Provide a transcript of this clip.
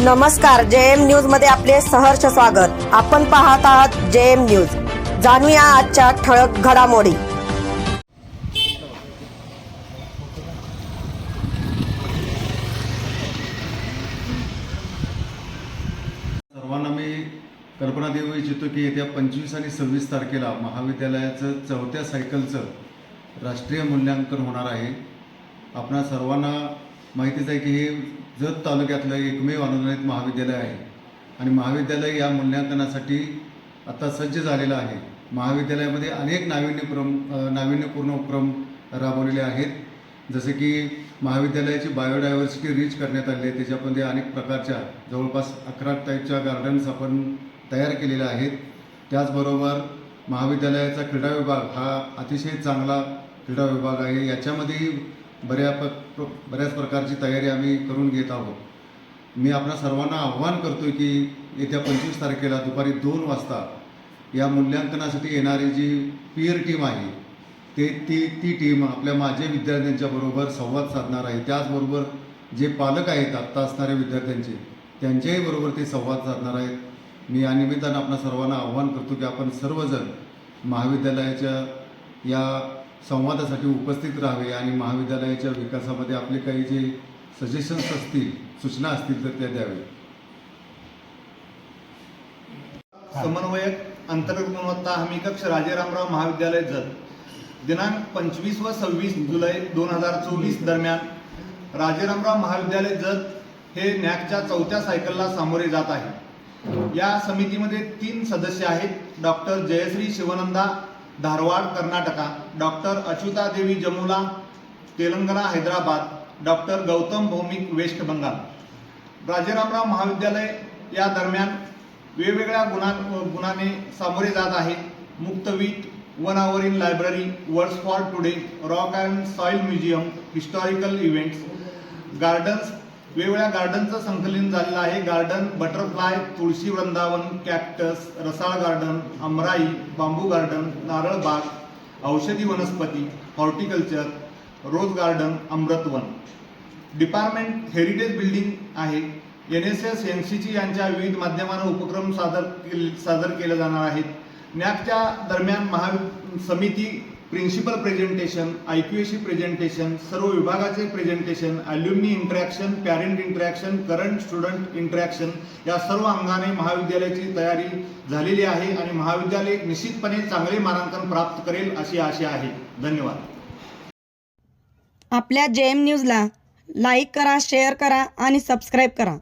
नमस्कार जे एम न्यूजमध्ये आपले सहर्ष स्वागत. आपण पाहत आहात जे एम न्यूज. जाणूया आजच्या ठळक घडामोडी. सर्वांना मी कल्पना देऊ इच्छितो की येत्या पंचवीस आणि सव्वीस तारखेला महाविद्यालयाचं चौथ्या सायकलचं राष्ट्रीय मूल्यांकन होणार आहे. आपणा सर्वांना माहितीच आहे की हे जत तालुक्यातलं एकमेव अनुदानित महाविद्यालय आहे. आणि महाविद्यालय या मूल्यांकनासाठी आता सज्ज झालेलं आहे. महाविद्यालयामध्ये अनेक नाविन्यपूर्म नाविन्यपूर्ण उपक्रम राबवलेले आहेत. जसे की महाविद्यालयाची बायोडायव्हर्सिटी रीच करण्यात आली आहे. त्याच्यामध्ये अनेक प्रकारच्या जवळपास अकरा टाईपच्या गार्डन्स आपण तयार केलेल्या आहेत. त्याचबरोबर महाविद्यालयाचा क्रीडा विभाग हा अतिशय चांगला क्रीडा विभाग आहे. याच्यामध्येही बऱ्या प बऱ्याच प्रकारची तयारी आम्ही करून घेत आहोत. मी आपणा सर्वांना आव्हान करतो की येत्या पंचवीस तारखेला दुपारी दोन वाजता या मूल्यांकनासाठी येणारी जी पीअर टीम आहे ते ती ती टीम आपल्या माझे विद्यार्थ्यांच्या बरोबर संवाद साधणार आहे. त्याचबरोबर जे पालक आहेत आत्ता असणाऱ्या विद्यार्थ्यांचे त्यांच्याही बरोबर ते संवाद साधणार आहेत. मी या निमित्तानं आपणा सर्वांना आव्हान करतो की आपण सर्वजण महाविद्यालयाच्या या संवादासाठी उपस्थित राहावे आणि महाविद्यालयाच्या विकासामध्ये आपले काही जे सजेशन्स असतील सूचना असतील तर त्या द्यावे. समन्वयक अंतर्गत गुणवत्ता हमी कक्ष राजेरामराव महाविद्यालय जत. दिनांक पंचवीस व सव्वीस जुलै दोन हजार चोवीस दरम्यान राजेरामराव महाविद्यालय जत हे नॅकच्या चौथ्या सायकलला सामोरे जात आहे. या समितीमध्ये तीन सदस्य आहेत. Doctor Jayashree Shivananda Dharwad Karnataka. Doctor Achyuta Devi Jamula Telangana Hyderabad. Doctor Gautam Bhowmik west Bengal. Rajeramrao Mahavidyalaya या दरम्यान वेगवेगळ्या गुणा गुणाने सामोरे जात आहे. मुक्तवीट one hour in library words for today rock and soil museum historical events gardens वेगवेगळ्या गार्डनचं संकलन झालेलं आहे. गार्डन बटरफ्लाय तुळशी वृंदावन कॅक्टस रसाळ गार्डन अमराई बांबू गार्डन नारळ बाग औषधी वनस्पती horticulture rose garden अमृतवन department heritage building आहे. N S S N C ची यांच्या विविध माध्यमानं उपक्रम सादर केल- सादर केले जाणार आहेत. नॅकच्या दरम्यान महा समिती principal presentation I Q AC presentation सर्व विभागाचे presentation alumni interaction parent interaction current student interaction या सर्व अंगाने महाविद्यालयाची तयारी झालेली आहे आणि महाविद्यालय निश्चितपणे चांगले मानांकन प्राप्त करेल अशी आशा आहे. धन्यवाद. आपल्या जे एम न्यूजला लाईक करा शेअर करा आणि सबस्क्राईब करा.